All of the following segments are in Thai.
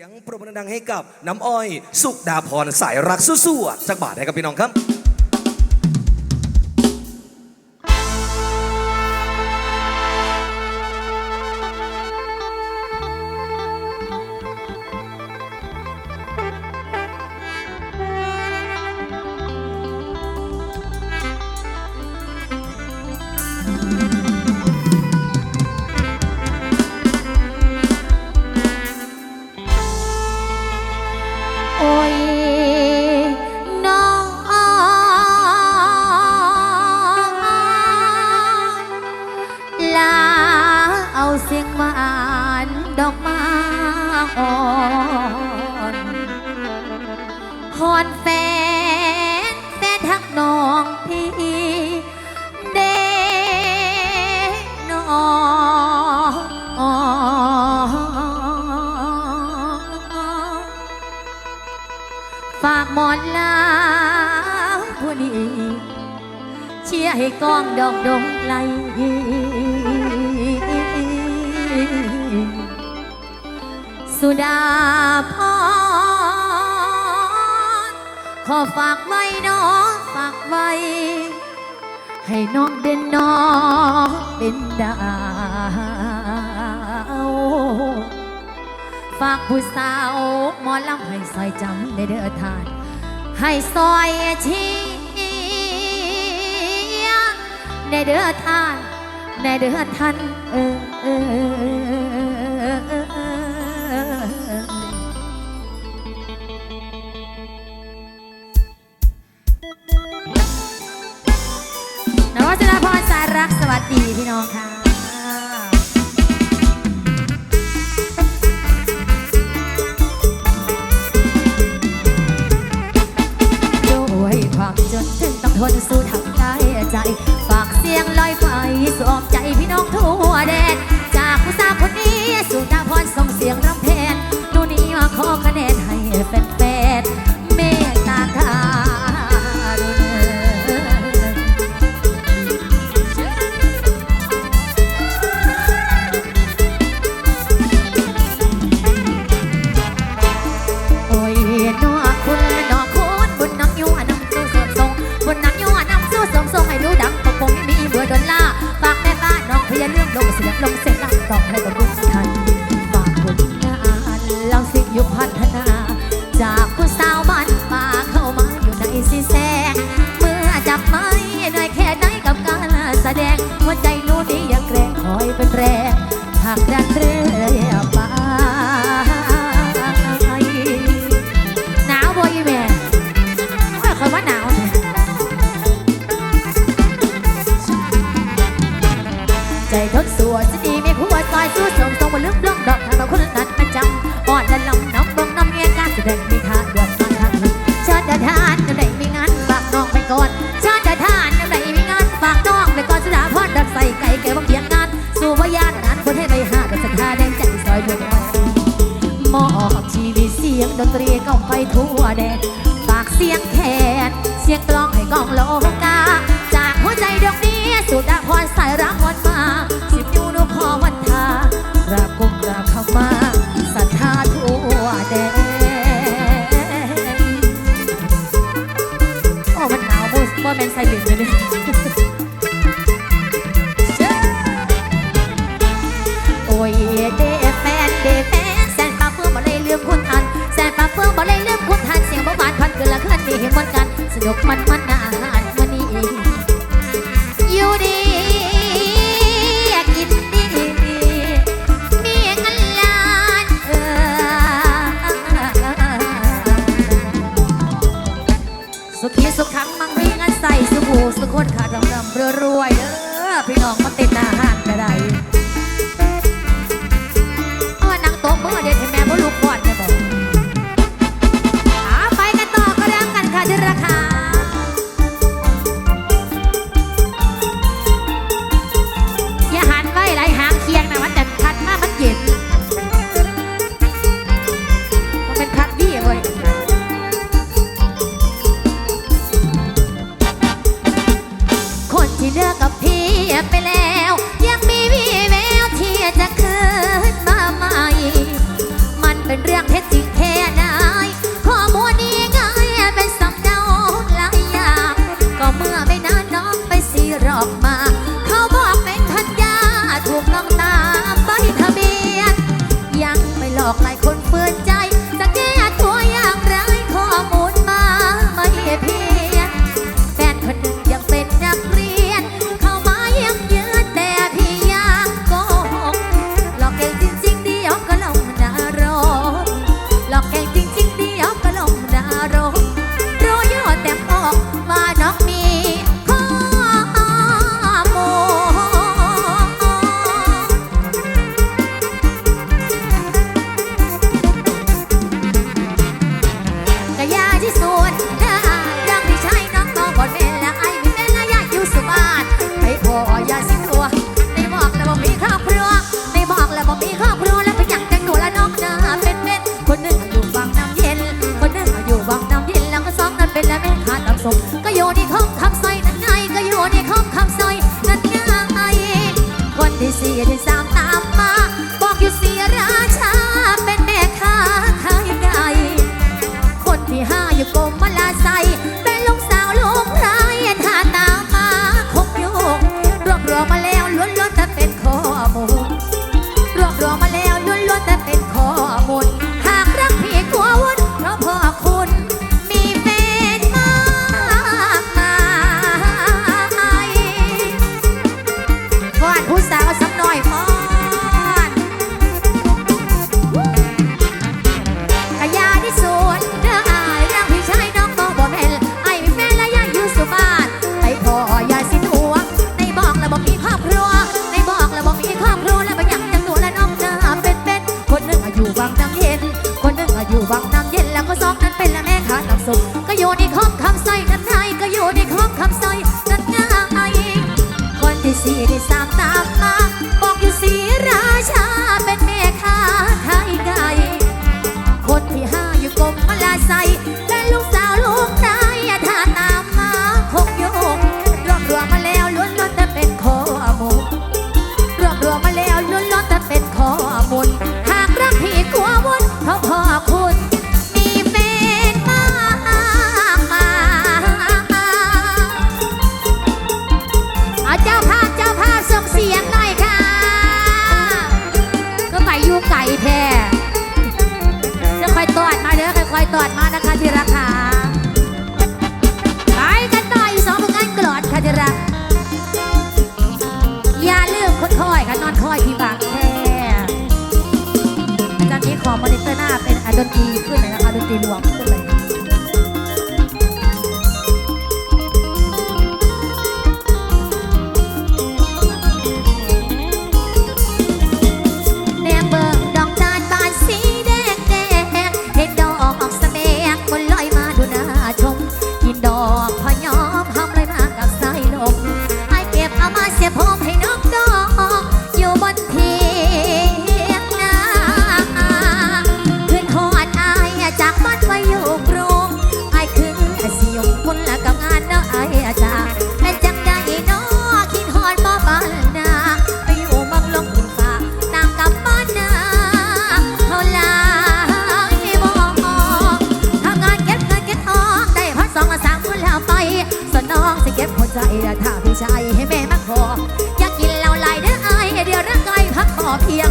สียงปรบมือดังให้กับน้ำอ้อย สุกดาพรสายรักสู้ๆจักบาทให้กับพี่น้องครับ หอนแฟน แฟนทักน้องพี่เด็กน้องฝากหมอนลาผู้นี้เชียร์ให้กองดอกดงไหลสุดา ขอฝากไว้น้องฝากไว้ ให้น้องเด่นน้องเป็นดาว ฝากผู้สาวหมอลำให้ซอยจำในเดือทาน ให้ซอยชีในเดือทาน ในเดือทันเออ ดีพี่น้องค่ะ ด้วยความจนถึงต้องทนสู้ทำได้ใจ ฝากเสียงลอยไปสอมใจพี่น้องทั่วแดน Thank you. อกใน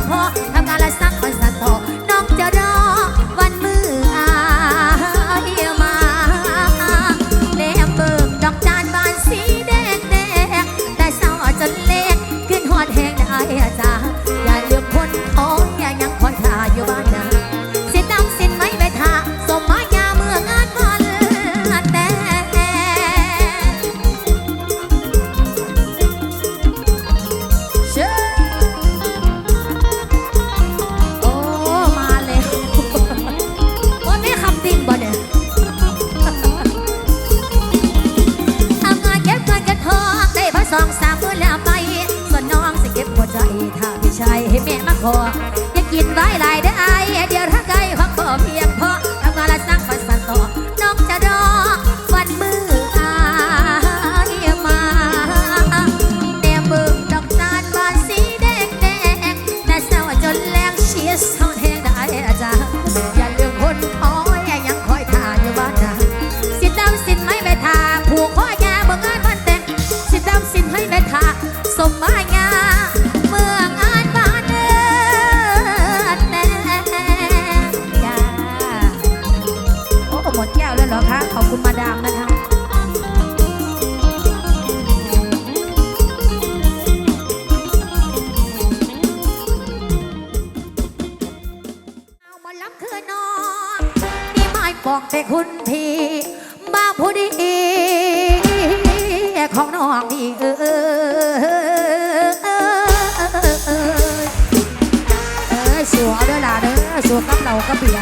好 ให้แม่มาขออย่ากินไว้หลเด้อไอเดี๋ยวถ้าไกลของพ่อเพียง เป็คุณพี่มาพูดอีของน้องพี่เออสัวเด้อล่ะเด้อสัวกับเรากับเบีย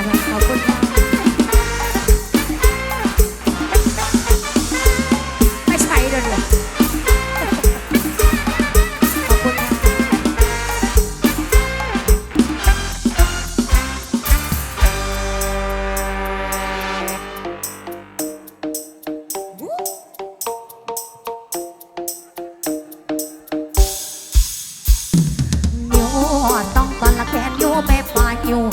ต้องก่อนละแขนอยู่ไปฝ่ายอยู่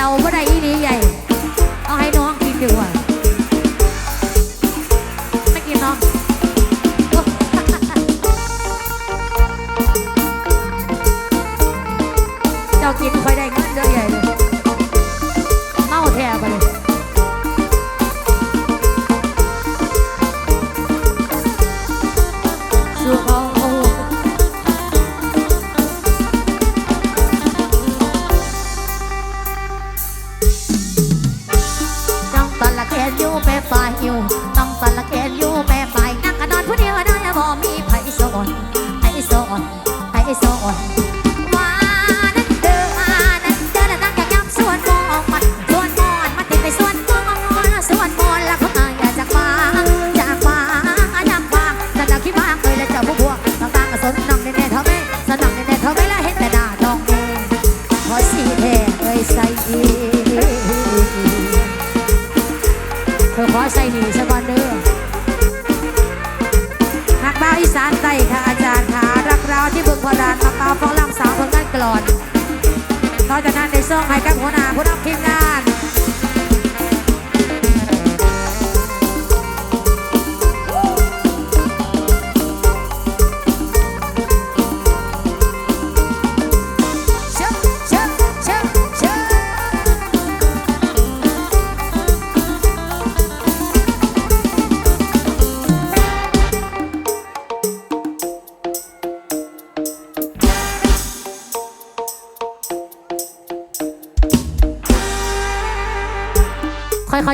เราบ่ได้อีนี้ใหญ่ เอาให้น้องกินดีกว่า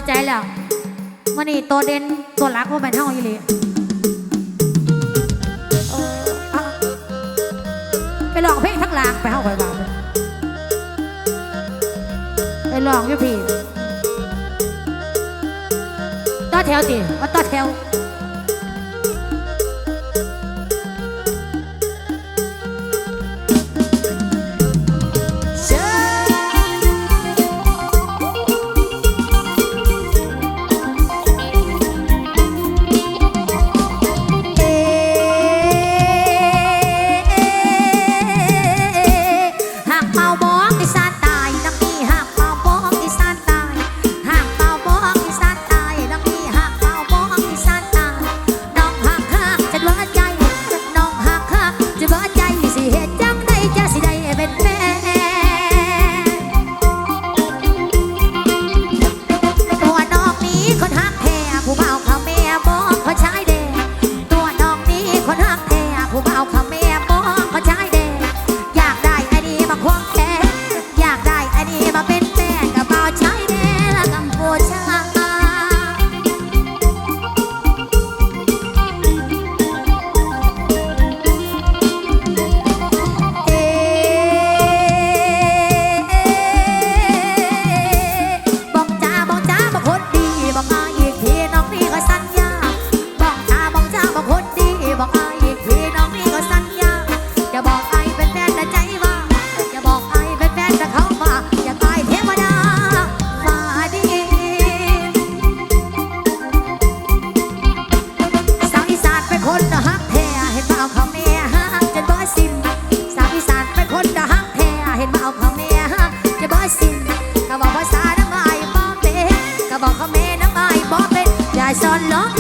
ใจแล้ววันนี่ตัวเด่นตัวรักว่าเป็นเท่าอีหลีไปลองเพลงทั้งลางไปเท่าไปบ้างไปลองอยู่พี่ต่อแถวสิว่าต่อแถว แม่ฮักจะบ่สินก็บอกภาษาน้ำไอ้บ่เปก็บอกเขาแม่น้ำไม่บ่เป็นอย่าสอนล้อ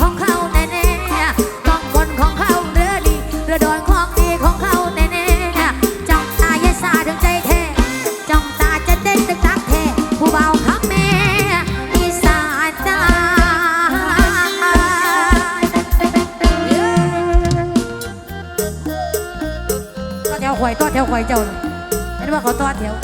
ของเขาแน่แน่กองพลของเขาเรือลีเรือดอนของดีของเขาแน่แน่จ้องตาเยซาดึงใจแท้จ้องตาจะเต้นตึกตักแท้ผู้เบาครับแม่อีสานตาต่อแถวหวยต่อแถวหวยเจ้าเห็นว่าเขาต่อแถว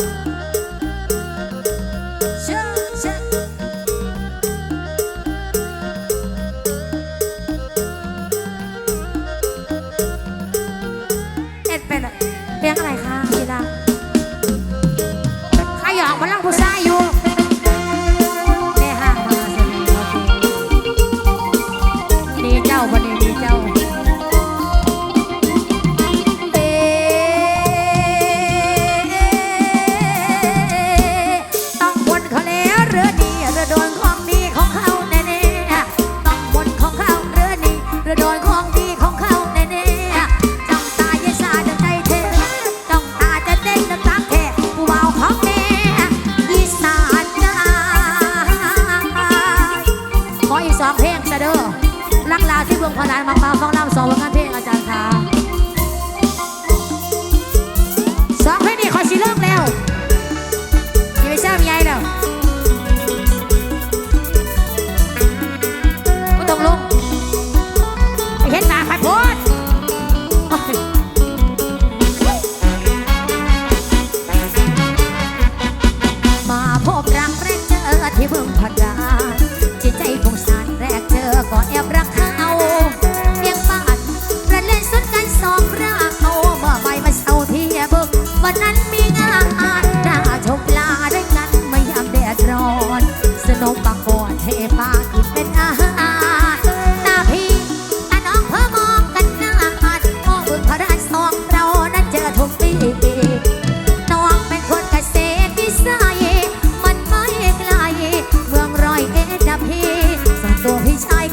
Thay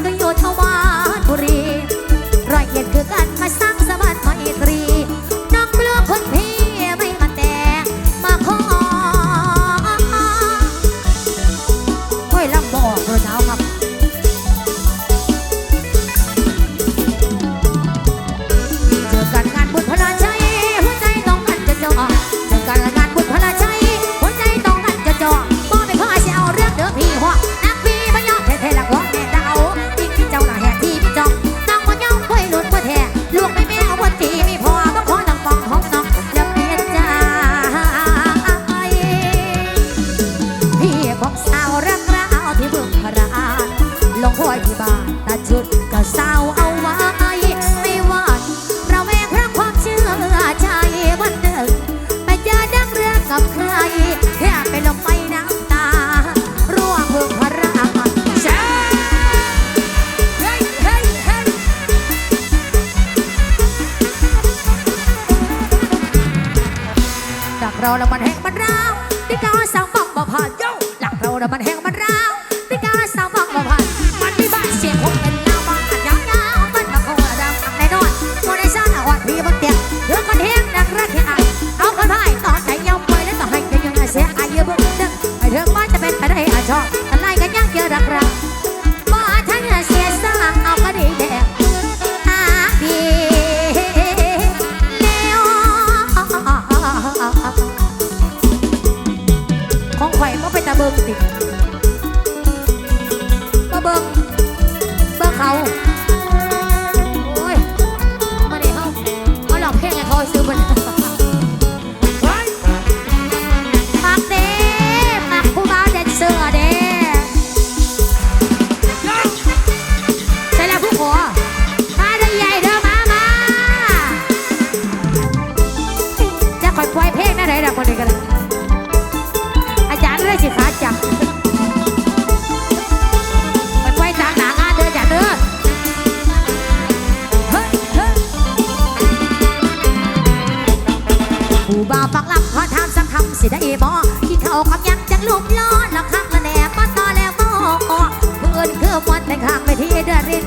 คอยที่บ้านตาจุดก็เศร้าเอาไว้ ไม่ว่าเราแวงรักความเชื่อใจวันหนึ่งไปเจอดังเรื่องกับใครแค่เป็นลมไปน้ำตา ร่วงเพื่อพระอันเช้าเฮ้ยเฮ้ยเฮ้ยดักเราแล้วมันแห้งบันร้าวที่กาสั่งบังบ่ผ่านโยหลักเราเราวมันแห้ง สิได้บอที่เขาคำยังจังลูกล้อละคักละแหน่ป้าตาแล้วก็เพื่อนคือวันแต่งข้างไปที่เดือนริน